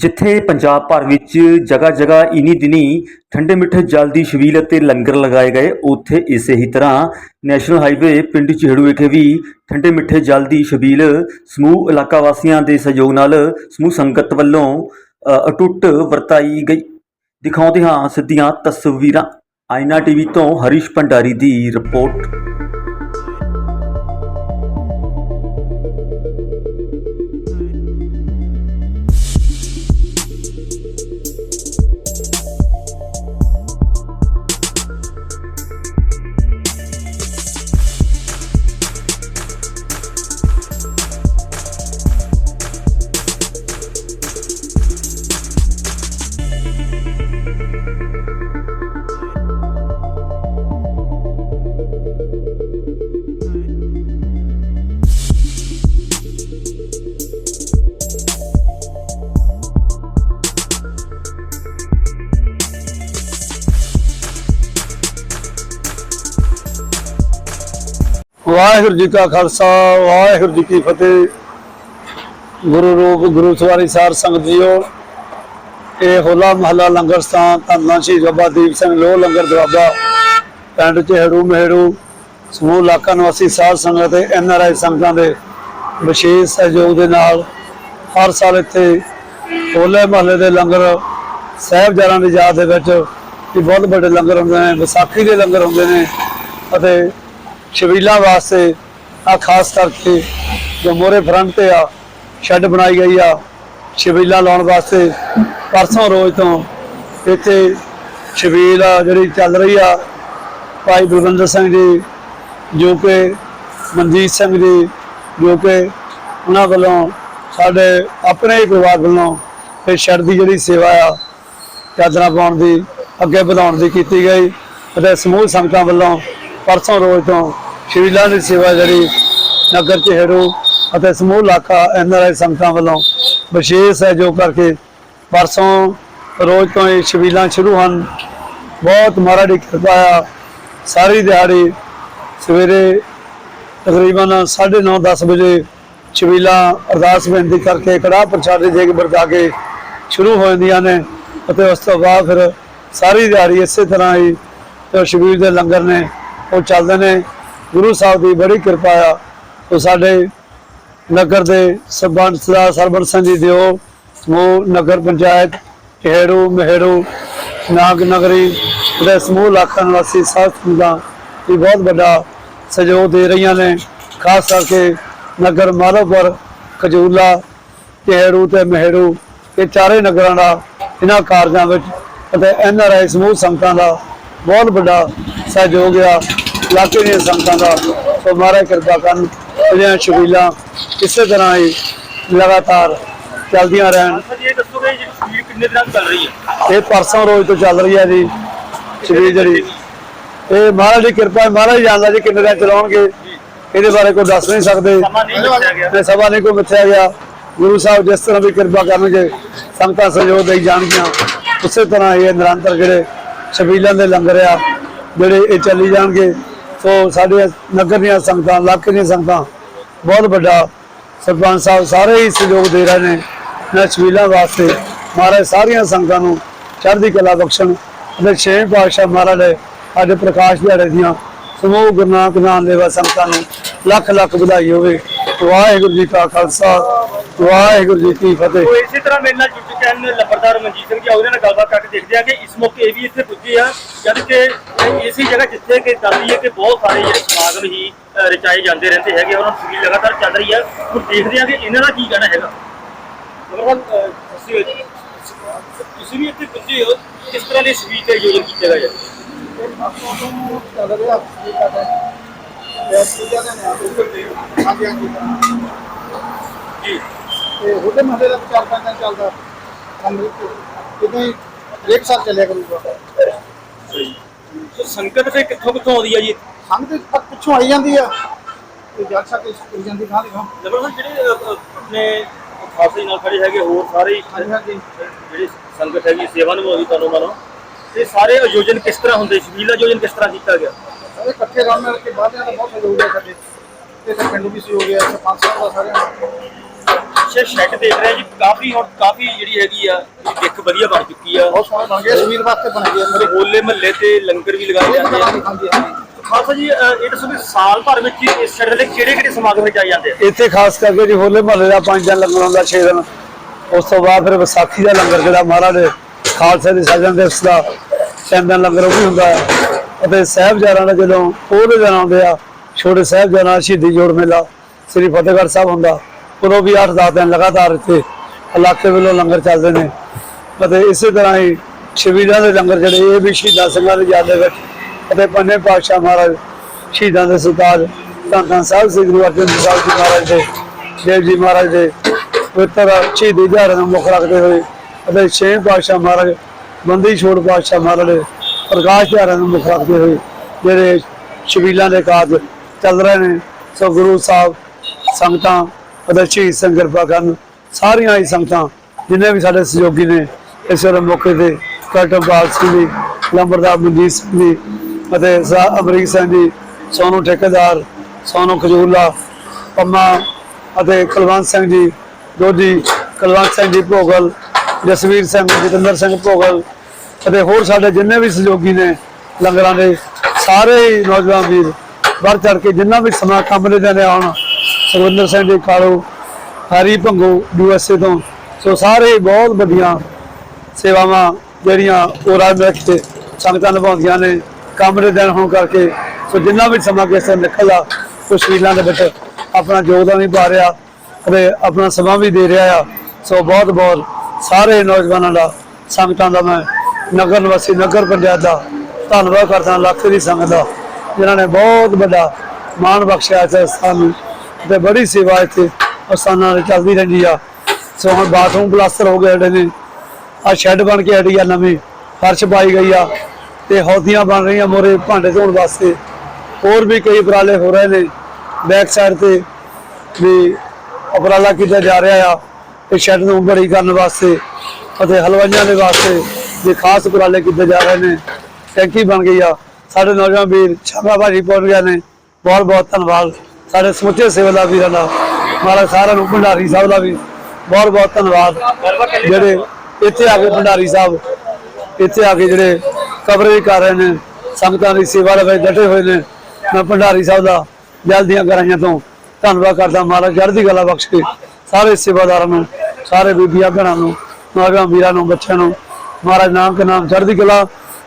ਜਿੱਥੇ ਪੰਜਾਬ ਭਰ ਵਿੱਚ ਜਗ੍ਹਾ ਜਗ੍ਹਾ ਇਨੀ ਦਿਨੀ ਠੰਡੇ ਮਿੱਠੇ ਜਲ ਦੀ ਛਬੀਲ ਅਤੇ ਲੰਗਰ ਲਗਾਏ ਗਏ, ਉੱਥੇ ਇਸੇ ਹੀ ਤਰ੍ਹਾਂ ਨੈਸ਼ਨਲ ਹਾਈਵੇ ਪਿੰਡ ਚਿਹੜੂ ਵਿਖੇ ਵੀ ਠੰਡੇ ਮਿੱਠੇ ਜਲ ਦੀ ਛਬੀਲ ਸਮੂਹ ਇਲਾਕਾ ਵਾਸੀਆਂ ਦੇ ਸਹਿਯੋਗ ਨਾਲ ਸਮੂਹ ਸੰਗਤ ਵੱਲੋਂ ਅਟੁੱਟ ਵਰਤਾਈ ਗਈ। ਦਿਖਾਉਂਦੇ ਹਾਂ ਸਿੱਧੀਆਂ ਤਸਵੀਰਾਂ। ਆਇਨਾ ਟੀਵੀ ਤੋਂ ਹਰੀਸ਼ ਭੰਡਾਰੀ ਦੀ ਰਿਪੋਰਟ। ਵਾਹਿਗੁਰੂ ਜੀ ਕਾ ਖਾਲਸਾ, ਵਾਹਿਗੁਰੂ ਜੀ ਕੀ ਫਤਿਹ। ਗੁਰੂ ਰੂਪ, ਗੁਰੂ ਸਵਾਰੀ ਸਾਰ ਸੰਗਤ ਜੀਓ, ਇਹ ਹੋਲਾ ਮਹੱਲਾ ਲੰਗਰ ਸਥਾਨ ਧੰਨਾ ਸ਼ਹੀਦ ਬਾਬਾ ਦੀਪ ਸਿੰਘ ਲੋਹ ਲੰਗਰ ਦਰਵਾਜ਼ਾ ਪਿੰਡ ਚਿਹੜੂ ਮਹਿੜੂ, ਸਮੂਹ ਇਲਾਕਾ ਨਿਵਾਸੀ ਸਾਧ ਸੰਗਤ ਤੇ ਐਨ ਆਰ ਆਈ ਸੰਗਤਾਂ ਦੇ ਵਿਸ਼ੇਸ਼ ਸਹਿਯੋਗ ਦੇ ਨਾਲ ਹਰ ਸਾਲ ਇੱਥੇ ਹੋਲੇ ਮਹੱਲੇ ਦੇ ਲੰਗਰ ਸਾਹਿਬਜ਼ਾਦਿਆਂ ਦੀ ਯਾਦ ਦੇ ਵਿੱਚ ਵੀ ਬਹੁਤ ਵੱਡੇ ਲੰਗਰ ਹੁੰਦੇ ਨੇ, ਵਿਸਾਖੀ ਦੇ ਲੰਗਰ ਹੁੰਦੇ ਨੇ ਅਤੇ ਛਬੀਲਾਂ ਵਾਸਤੇ ਆ ਖਾਸ ਕਰਕੇ ਜੋ ਮੋਰੇ ਫਰੰਟ ਤੇ ਆ, ਸ਼ੈੱਡ ਬਣਾਈ ਗਈ ਆ ਛਬੀਲਾਂ ਲਾਉਣ ਵਾਸਤੇ ਪਰਸੋਂ ਰੋਜ਼ ਤੋਂ ਇੱਥੇ ਛਬੀਲ ਜਿਹੜੀ ਚੱਲ ਰਹੀ ਆ, ਭਾਈ ਗੁਰਵਿੰਦਰ ਸਿੰਘ ਜੀ, ਜੋ ਕਿ ਮਨਜੀਤ ਸਿੰਘ ਜੀ, ਜੋ ਕਿ ਉਹਨਾਂ ਵੱਲੋਂ ਸਾਡੇ ਆਪਣੇ ਹੀ ਪਰਿਵਾਰ ਵੱਲੋਂ ਇਹ ਸ਼ੈੱਡ ਦੀ ਜਿਹੜੀ ਸੇਵਾ ਆ, ਚਾਦਰਾਂ ਪਾਉਣ ਦੀ, ਅੱਗੇ ਵਧਾਉਣ ਦੀ ਕੀਤੀ ਗਈ ਅਤੇ ਸਮੂਹ ਸੰਗਤਾਂ ਵੱਲੋਂ ਪਰਸੋਂ ਰੋਜ਼ ਤੋਂ ਸ਼੍ਰੀਲਾਂ ਦੀ ਸੇਵਾ ਜਿਹੜੀ ਨਗਰ ਚਿਹੜੂ ਅਤੇ ਸਮੂਹ ਇਲਾਕਾ ਐਨਆਰਆਈ ਸੰਗਤਾਂ ਵੱਲੋਂ ਵਿਸ਼ੇਸ਼ ਸਹਿਯੋਗ ਕਰਕੇ ਪਰਸੋਂ ਰੋਜ਼ ਤੋਂ ਇਹ ਸ਼ਬੀਲਾਂ ਸ਼ੁਰੂ ਹਨ। ਬਹੁਤ ਮਹਾਰਾਜ ਦੀ ਕਿਰਪਾ ਆ। ਸਾਰੀ ਦਿਹਾੜੀ ਸਵੇਰੇ ਤਕਰੀਬਨ 9:30 10 ਵਜੇ ਸ਼ਬੀਲਾਂ ਅਰਦਾਸ ਬੇਨਤੀ ਕਰਕੇ ਕੜਾਹ ਪ੍ਰਸ਼ਾਦ ਦੇ ਕੇ ਵਰਤਾ ਕੇ ਸ਼ੁਰੂ ਹੋ ਜਾਂਦੀਆਂ ਨੇ ਅਤੇ ਉਸ ਤੋਂ ਬਾਅਦ ਫਿਰ ਸਾਰੀ ਦਿਹਾੜੀ ਇਸੇ ਤਰ੍ਹਾਂ ਹੀ ਜੋ ਸ਼ਬੀਲ ਦੇ ਲੰਗਰ ਨੇ ਉਹ ਚੱਲਦੇ ਨੇ। ਗੁਰੂ ਸਾਹਿਬ ਦੀ ਬੜੀ ਕਿਰਪਾ ਆ। ਉਹ ਸਾਡੇ ਨਗਰ ਦੇ ਸਰਬੰਸ ਸਰਦਾਰ ਸਰਬੰਸ ਸਿੰਘ ਜੀ ਦਿਓ। ਸਮੂਹ ਨਗਰ ਪੰਚਾਇਤ ਕਿਹੜੂ ਮਹਿੜੂ, ਨਾਗ ਨਗਰੀ ਦੇ ਸਮੂਹ ਇਲਾਕਾ ਨਿਵਾਸੀ ਸਾਥ ਦਾ ਵੀ ਬਹੁਤ ਵੱਡਾ ਸਹਿਯੋਗ ਦੇ ਰਹੀਆਂ ਨੇ। ਖਾਸ ਕਰਕੇ ਨਗਰ ਮਾਲੋਪੁਰ ਖਜੂਲਾ ਕਿਹੜੂ ਤੇ ਮਹਿੜੂ ਇਹ ਚਾਰੇ ਨਗਰਾਂ ਦਾ ਇਹਨਾਂ ਕਾਰਜਾਂ ਵਿੱਚ ਅਤੇ ਐਨ ਆਰ ਆਈ ਸਮੂਹ ਸੰਗਤਾਂ ਦਾ ਬਹੁਤ ਵੱਡਾ ਸਹਿਯੋਗ ਆ। ਇਲਾਕੇ ਦੀਆਂ ਸੰਗਤਾਂ ਦਾ ਸੋ ਮਹਾਰਾਜ ਕਿਰਪਾ ਕਰਨ ਜਿਹੜੀਆਂ ਸ਼ਬੀਲਾਂ ਇਸੇ ਤਰ੍ਹਾਂ ਹੀ ਲਗਾਤਾਰ ਚੱਲਦੀਆਂ ਰਹਿਣ। ਇਹ ਦੱਸੋਗੇ ਜਿਹੜੀ ਸਪੀਡ ਕਿੰਨੇ ਦਿਨਾਂ ਤੋਂ ਚੱਲ ਰਹੀ ਹੈ? ਇਹ ਪਰਸੋਂ ਰੋਜ਼ ਤੋਂ ਚੱਲ ਰਹੀ ਹੈ ਜੀ ਸ਼ਬੀਲ ਜਿਹੜੀ। ਇਹ ਮਹਾਰਾਜ ਦੀ ਕਿਰਪਾ ਹੈ ਮਹਾਰਾਜ ਜਾਣਦਾ ਜੀ ਕਿੰਨੇ ਦਿਨ ਚਲਾਉਣਗੇ। ਇਹਦੇ ਬਾਰੇ ਕੋਈ ਦੱਸ ਨਹੀਂ ਸਕਦੇ। ਤੇ ਸਭਾ ਨਹੀਂ ਕੋਈ ਮਿੱਥਿਆ ਗਿਆ। ਗੁਰੂ ਸਾਹਿਬ ਜਿਸ ਤਰ੍ਹਾਂ ਵੀ ਕਿਰਪਾ ਕਰਨਗੇ ਸੰਗਤਾਂ ਸਹਿਯੋਗ ਦੇਈ ਜਾਣਗੀਆਂ। ਉਸੇ ਤਰ੍ਹਾਂ ਇਹ ਨਿਰੰਤਰ ਜਿਹੜੇ ਛਬੀਲਾਂ ਦੇ ਲੰਗਰ ਆ, ਜਿਹੜੇ ਇਹ ਚੱਲੀ ਜਾਣਗੇ। ਸੋ ਸਾਡੇ ਨਗਰ ਦੀਆਂ ਸੰਗਤਾਂ ਇਲਾਕੇ ਦੀਆਂ ਸੰਗਤਾਂ, ਬਹੁਤ ਵੱਡਾ ਸਰਪੰਚ ਸਾਹਿਬ ਸਾਰੇ ਹੀ ਸਹਿਯੋਗ ਦੇ ਰਹੇ ਨੇ। ਨਾ ਸ਼ਬੀਲਾਂ ਵਾਸਤੇ ਮਹਾਰਾਜ ਸਾਰੀਆਂ ਸੰਗਤਾਂ ਨੂੰ ਚੜ੍ਹਦੀ ਕਲਾ ਬਖਸ਼ਣ ਅਤੇ ਛੇ ਪਾਤਸ਼ਾਹ ਮਹਾਰਾਜ ਅੱਜ ਪ੍ਰਕਾਸ਼ ਦਿਹਾੜੇ ਦੀਆਂ ਸਮੂਹ ਗੁਰੂ ਨਾਨਕ ਨਾਮ ਦੇਵਾ ਸੰਗਤਾਂ ਨੂੰ ਲੱਖ ਲੱਖ ਵਧਾਈ ਹੋਵੇ। ਵਾਹਿਗੁਰੂ ਜੀ ਕਾ ਖਾਲਸਾ ਵਾਹਿਗੁਰੂ ਜੀ ਕੀ ਫਤਿਹ। ਤੋ ਇਸੇ ਤਰ੍ਹਾਂ ਮੇਰੇ ਨਾਲ ਜੁੜ ਚੁੱਕੇ ਹਨ ਲੰਬਰਦਾਰ ਮਨਜੀਤ ਸਿੰਘ ਜੀ ਆ, ਉਹਦੇ ਨਾਲ ਗੱਲਬਾਤ ਕਰਕੇ ਦੇਖਦੇ ਆ ਕਿ ਇਸ ਮੌਕੇ ਇਹ ਵੀ ਇੱਥੇ ਪੁੱਜੇ ਆ ਜਦ ਕਿ ਇਹ ਇਸੇ ਜਗ੍ਹਾ ਜਿੱਥੇ ਕਿ ਦੱਸਦੀ ਹੈ ਕਿ ਬਹੁਤ ਸਾਰੇ ਜਿਹੜੇ ਸਮਾਗਮ ਹੀ ਅ, ਰਚਾਏ ਜਾਂਦੇ ਰਹਿੰਦੇ ਹੈਗੇ ਉਹਨਾਂ ਦੀ ਸਪੀਡ ਲਗਾਤਾਰ ਚੱਲ ਰਹੀ ਹੈ ਹੁਣ ਦੇਖਦੇ ਆ ਕਿ ਇਹਨਾਂ ਦਾ ਕੀ ਕਹਿਣਾ ਹੈਗਾ। ਮਗਰ ਤੁਸੀਂ ਤੁਸੀਂ ਵੀ ਇੱਥੇ ਪੁੱਜੇ ਹੋ ਕਿਸ ਤਰ੍ਹਾਂ ਦੀ ਸਪੀਡ ਦਾ ਆਯੋਜਨ ਕੀਤਾ ਗਿਆ? ਹੈ ਜੀ। ਤੇ ਉਹਦੇ ਮਹੱਲੇ ਦਾ ਚਾਰ ਪੰਜ ਦਿਨ ਚੱਲਦਾ। ਇਦਾਂ ਹੀ ਇੱਕ ਸਾਲ ਚੱਲਿਆ ਕਰੂਗਾ। ਸੋ ਸੰਗਤ ਤੇ ਕਿੱਥੋਂ ਕਿੱਥੋਂ ਆਉਂਦੀ ਹੈ ਜੀ? ਸੰਗਤ ਤੱਕ ਪਿੱਛੋਂ ਆਈ ਜਾਂਦੀ ਆ। ਤੇ ਜਲ ਸਕ ਕਰੀ ਜਾਂਦੀ ਥਾਂ ਦੀ ਥਾਂ ਜਬਰ ਜਿਹੜੇ ਆਪਣੇ ਖਾਸੇ ਨਾਲ ਖੜੇ ਹੈਗੇ ਹੋਰ ਸਾਰੇ ਜਿਹੜੀ ਸੰਗਤ ਹੈਗੀ ਸੇਵਾ ਨਿਭਾਉਂਦੀ ਤੁਹਾਨੂੰ ਮਨੋ ਤੇ ਸਾਰੇ ਆਯੋਜਨ ਕਿਸ ਤਰ੍ਹਾਂ ਹੁੰਦੇ? ਸ਼ਬੀਲ ਆਯੋਜਨ ਕਿਸ ਤਰ੍ਹਾਂ ਕੀਤਾ ਗਿਆ? ਸਾਰੇ ਇਕੱਠੇ ਰਲ ਮਿਲ ਕੇ ਬਾਹਰ ਦਾ ਬਹੁਤ ਸਹਿਯੋਗ ਹੈ ਸਾਡੇ। ਤੇ ਪਿੰਡ ਵੀ ਸਹਿਯੋਗ ਹੈ ਸਰਪੰਚ ਸਾਹਿਬ ਦਾ ਸਾਰਿਆਂ ਦਾ। ਪਿੱਛੇ ਸ਼ੈੱਡ ਦੇਖ ਰਹੇ ਜੀ। ਕਾਫੀ ਹੁਣ ਕਾਫੀ ਜਿਹੜੀ ਹੈਗੀ ਆ ਦਿੱਖ ਵਧੀਆ ਬਣ ਚੁੱਕੀ ਆ। ਬਹੁਤ ਸੋਹਣੇ ਬਣ ਗਏ ਸਵੀਰ ਵਾਸਤੇ ਬਣ ਗਏ ਤੇ ਹੋਲੇ ਮਹੱਲੇ ਤੇ ਲੰਗਰ ਵੀ ਲਗਾਏ ਜਾਂਦੇ ਆ। ਹਾਂਜੀ ਹਾਂਜੀ ਖਾਲਸਾ ਜੀ ਅਹ, ਇਹ ਦੱਸੋ ਵੀ ਸਾਲ ਭਰ ਵਿੱਚ ਇਸ ਸ਼ੈੱਡ ਦੇ ਕਿਹੜੇ ਕਿਹੜੇ ਸਮਾਗਮ ਰਚਾਏ ਜਾਂਦੇ ਆ? ਇੱਥੇ ਖਾਸ ਕਰਕੇ ਜੀ ਹੋਲੇ ਮਹੱਲੇ ਦਾ ਪੰਜ ਦਿਨ ਲੰਗਰ ਹੁੰਦਾ 6 ਦਿਨ। ਉਸ ਤੋਂ ਬਾਅਦ ਫਿਰ ਵਿਸਾਖੀ ਦਾ ਲੰਗਰ ਜਿਹੜਾ ਮਹਾਰਾਜ ਦੇ ਖਾਲਸੇ ਦੇ ਸਾਜਨ ਦਿਵਸ ਦਾ ਤਿੰਨ ਦਿਨ ਲੰਗਰ ਉਹ ਵੀ ਹੁੰਦਾ ਹੈ। ਅਤੇ ਸਾਹਿਬਜ਼ਾਦਿਆਂ ਦਾ ਜਦੋਂ ਉਹਦੇ ਦਿਨ ਆਉਂਦੇ ਆ ਛੋਟੇ ਸਾਹਿਬਜ਼ਾਦਿਆਂ ਦਾ ਸ਼ਹੀਦੀ ਜੋੜ ਮੇਲਾ ਸ੍ਰੀ ਫਤਿਹਗੜ੍ਹ ਸਾਹਿਬ ਹੁੰਦਾ। ਉਦੋਂ ਵੀ 8-10 ਦਿਨ ਲਗਾਤਾਰ ਇੱਥੇ ਇਲਾਕੇ ਵੱਲੋਂ ਲੰਗਰ ਚੱਲਦੇ ਨੇ। ਅਤੇ ਇਸੇ ਤਰ੍ਹਾਂ ਹੀ ਸ਼ਹੀਦਾਂ ਦੇ ਲੰਗਰ ਜਿਹੜੇ, ਇਹ ਵੀ ਸ਼ਹੀਦਾਂ ਸਿੰਘਾਂ ਦੀ ਯਾਦ ਦੇ ਵਿੱਚ ਅਤੇ ਪੰਜਵੇਂ ਪਾਤਸ਼ਾਹ ਮਹਾਰਾਜ, ਸ਼ਹੀਦਾਂ ਦੇ ਸਰਤਾਜ ਧੰਨ ਧੰਨ ਸਾਹਿਬ ਸ੍ਰੀ ਗੁਰੂ ਅਰਜਨ ਦੇਵ ਜੀ ਮਹਾਰਾਜ ਦੇ, ਦੇਵ ਜੀ ਮਹਾਰਾਜ ਦੇ ਪਵਿੱਤਰ ਸ਼ਹੀਦੀ ਦਿਹਾੜੇ ਨੂੰ ਮੁੱਖ ਰੱਖਦੇ ਹੋਏ ਅਤੇ ਛੇ ਪਾਤਸ਼ਾਹ ਮਹਾਰਾਜ, ਬੰਦੀ ਛੋੜ ਪਾਤਸ਼ਾਹ ਮਹਾਰਾਜ ਪ੍ਰਕਾਸ਼ ਦਿਹਾੜੇ ਨੂੰ ਮੁੱਖ ਰੱਖਦੇ ਹੋਏ ਜਿਹੜੇ ਸ਼ਬੀਲਾਂ ਦੇ ਕਾਰਜ ਚੱਲ ਰਹੇ ਨੇ, ਸੋ ਗੁਰੂ ਸਾਹਿਬ ਸੰਗਤਾਂ ਅਤੇ ਸ਼ਹੀਦ ਸਿੰਘ ਕਿਰਪਾ ਕਰਨ ਸਾਰੀਆਂ ਹੀ ਸੰਗਤਾਂ ਜਿੰਨੇ ਵੀ ਸਾਡੇ ਸਹਿਯੋਗੀ ਨੇ ਇਸ ਵੇਲੇ ਮੌਕੇ ਤੇ ਕੈਪਟਨ ਬਾਲ ਸਿੰਘ ਜੀ ਲੰਬਰਦਾਰ ਮਨਜੀਤ ਸਿੰਘ ਜੀ ਅਤੇ ਸਾ ਅਮਰੀਕ ਸਿੰਘ ਜੀ, ਸੋਨੂ ਠੇਕੇਦਾਰ, ਸੋਨੂ ਖਜੂਲਾ, ਪੰਮਾ ਅਤੇ ਕੁਲਵੰਤ ਸਿੰਘ ਜੀ ਦੋਜੀ ਕੁਲਵੰਤ ਸਿੰਘ ਜੀ ਭੋਗਲ, ਜਸਵੀਰ ਸਿੰਘ, ਜਤਿੰਦਰ ਸਿੰਘ ਭੋਗਲ ਅਤੇ ਹੋਰ ਸਾਡੇ ਜਿੰਨੇ ਵੀ ਸਹਿਯੋਗੀ ਨੇ ਲੰਗਰਾਂ ਦੇ, ਸਾਰੇ ਹੀ ਨੌਜਵਾਨ ਵੀਰ ਵੱਧ ਚੜ ਕੇ ਜਿੰਨਾ ਵੀ ਸਮਾਂ ਕੰਮ ਦੇ ਜਾਣੇ ਆਉਣ ਸੁਖਵਿੰਦਰ ਸਿੰਘ ਜੀ ਕਾਲੋ ਹਰੀ ਭੰਗੂ ਯੂਐਸਏ ਤੋਂ। ਸੋ ਸਾਰੇ ਬਹੁਤ ਵੱਡੀਆਂ ਸੇਵਾਵਾਂ ਜਿਹੜੀਆਂ ਉਹ ਰਾਜ ਵਿੱਚ ਤੇ ਸੰਗਤਾਂ ਨਿਭਾਉਂਦੀਆਂ ਨੇ ਕੰਮ ਦੇ ਦਿਨ ਹੋਣ ਕਰਕੇ। ਸੋ ਜਿੰਨਾ ਵੀ ਸਮਾਂ ਕਿਸੇ ਦਾ ਨਿਕਲਦਾ ਉਹ ਸ਼ੀਲਾਂ ਦੇ ਵਿੱਚ ਆਪਣਾ ਯੋਗਦਾਨ ਵੀ ਪਾ ਰਿਹਾ ਅਤੇ ਆਪਣਾ ਸਮਾਂ ਵੀ ਦੇ ਰਿਹਾ ਆ। ਸੋ ਬਹੁਤ ਬਹੁਤ ਸਾਰੇ ਨੌਜਵਾਨਾਂ ਦਾ, ਸੰਗਤਾਂ ਦਾ ਮੈਂ ਨਗਰ ਨਿਵਾਸੀ, ਨਗਰ ਪੰਚਾਇਤ ਦਾ ਧੰਨਵਾਦ ਕਰਦਾ, ਲੱਖ ਦੀ ਸੰਗਤ ਦਾ, ਜਿਨ੍ਹਾਂ ਨੇ ਬਹੁਤ ਵੱਡਾ ਮਾਣ ਬਖਸ਼ਿਆ ਇਸ ਸਥਾਨ ਨੂੰ। ਤੇ ਬੜੀ ਸੇਵਾ ਇੱਥੇ ਅਸਾਨਾਂ ਨਾਲ ਚੱਲਦੀ ਰਹਿੰਦੀ ਆ। ਸੋ ਹੁਣ ਬਾਥਰੂਮ ਪਲਾਸਟਰ ਹੋ ਗਏ ਜਿਹੜੇ ਨੇ। ਆ ਸ਼ੈੱਡ ਬਣ ਕੇ ਹਟੀ ਆ ਨਵੀਂ, ਫਰਸ਼ ਪਾਈ ਗਈ ਆ ਤੇ ਹੌਦੀਆਂ ਬਣ ਰਹੀਆਂ ਮੋਰੇ ਭਾਂਡੇ ਧੋਣ ਵਾਸਤੇ। ਹੋਰ ਵੀ ਕਈ ਉਪਰਾਲੇ ਹੋ ਰਹੇ ਨੇ ਬੈਕ ਸਾਈਡ ਤੇ ਵੀ ਉਪਰਾਲਾ ਕੀਤਾ ਜਾ ਰਿਹਾ ਆ ਤੇ ਸ਼ੈੱਡ ਨੂੰ ਬੜੀ ਕਰਨ ਵਾਸਤੇ ਅਤੇ ਹਲਵਾਈਆਂ ਦੇ ਵਾਸਤੇ ਜੇ ਖਾਸ ਉਪਰਾਲੇ ਕੀਤੇ ਜਾ ਰਹੇ ਨੇ। ਟੈਂਕੀ ਬਣ ਗਈ ਆ। ਸਾਡੇ ਨੌਜਵਾਨ ਵੀਰ ਸ਼ਾਮਾ ਭਾਜੀ ਪਹੁੰਚ ਗਏ ਨੇ। ਬਹੁਤ ਬਹੁਤ ਧੰਨਵਾਦ। ਸਾਡੇ ਸਮੁੱਚੇ ਸੇਵਾਦਾਰ ਵੀਰਾਂ ਦਾ ਮਹਾਰਾਜ ਸਾਰਿਆਂ ਨੂੰ, ਭੰਡਾਰੀ ਸਾਹਿਬ ਦਾ ਵੀ ਬਹੁਤ ਬਹੁਤ ਧੰਨਵਾਦ। ਜਿਹੜੇ ਇੱਥੇ ਆ ਕੇ ਭੰਡਾਰੀ ਸਾਹਿਬ, ਇੱਥੇ ਆ ਕੇ ਜਿਹੜੇ ਕਵਰੇਜ ਕਰ ਰਹੇ ਨੇ, ਸੰਗਤਾਂ ਦੀ ਸੇਵਾ ਦੇ ਵਿੱਚ ਡਟੇ ਹੋਏ ਨੇ, ਮੈਂ ਭੰਡਾਰੀ ਸਾਹਿਬ ਦਾ ਦਿਲ ਦੀਆਂ ਗਹਿਰਾਈਆਂ ਤੋਂ ਧੰਨਵਾਦ ਕਰਦਾ ਮਹਾਰਾਜ ਚੜ੍ਹਦੀ ਕਲਾ ਬਖਸ਼ ਕੇ ਸਾਰੇ ਸੇਵਾਦਾਰਾਂ ਨੂੰ, ਸਾਰੇ ਬੀਬੀਆਂ ਭੈਣਾਂ ਨੂੰ ਨੌਜਵਾਨ ਵੀਰਾਂ ਨੂੰ, ਬੱਚਿਆਂ ਨੂੰ, ਮਹਾਰਾਜ ਨਾਮ ਕੇ ਨਾਮ, ਚੜ੍ਹਦੀ ਕਲਾ,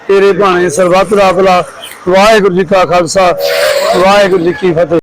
ਤੇਰੇ ਭਾਣੇ ਸਰਬੱਤ ਦਾ ਭਲਾ, ਵਾਹਿਗੁਰੂ ਜੀ ਕਾ ਖਾਲਸਾ, ਵਾਹਿਗੁਰੂ ਜੀ ਕੀ ਫਤਿਹ।